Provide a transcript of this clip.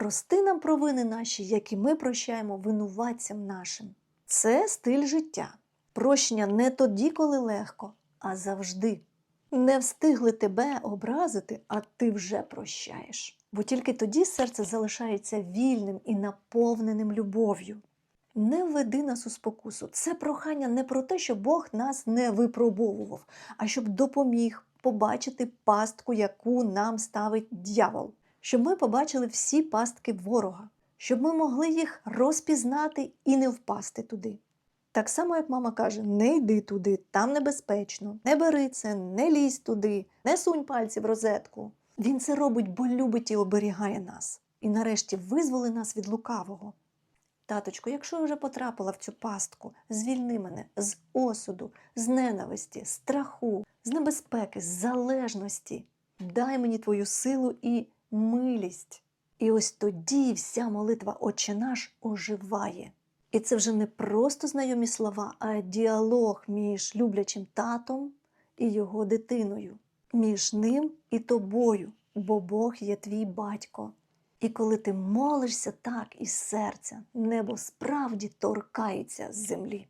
Прости нам провини наші, як і ми прощаємо винуватцям нашим. Це стиль життя. Прощення не тоді, коли легко, а завжди. Не встигли тебе образити, а ти вже прощаєш. Бо тільки тоді серце залишається вільним і наповненим любов'ю. Не введи нас у спокусу. Це прохання не про те, що Бог нас не випробовував, а щоб допоміг побачити пастку, яку нам ставить дьявол, щоб ми побачили всі пастки ворога, щоб ми могли їх розпізнати і не впасти туди. Так само, як мама каже, не йди туди, там небезпечно, не бери це, не лізь туди, не сунь пальці в розетку. Він це робить, бо любить і оберігає нас. І нарешті визволи нас від лукавого. Таточко, якщо я вже потрапила в цю пастку, звільни мене з осуду, з ненависті, страху, з небезпеки, з залежності. Дай мені твою силу і милість. І ось тоді вся молитва Отче наш оживає. І це вже не просто знайомі слова, а діалог між люблячим татом і його дитиною, між ним і тобою, бо Бог є твій батько. І коли ти молишся так із серця, небо справді торкається з землі.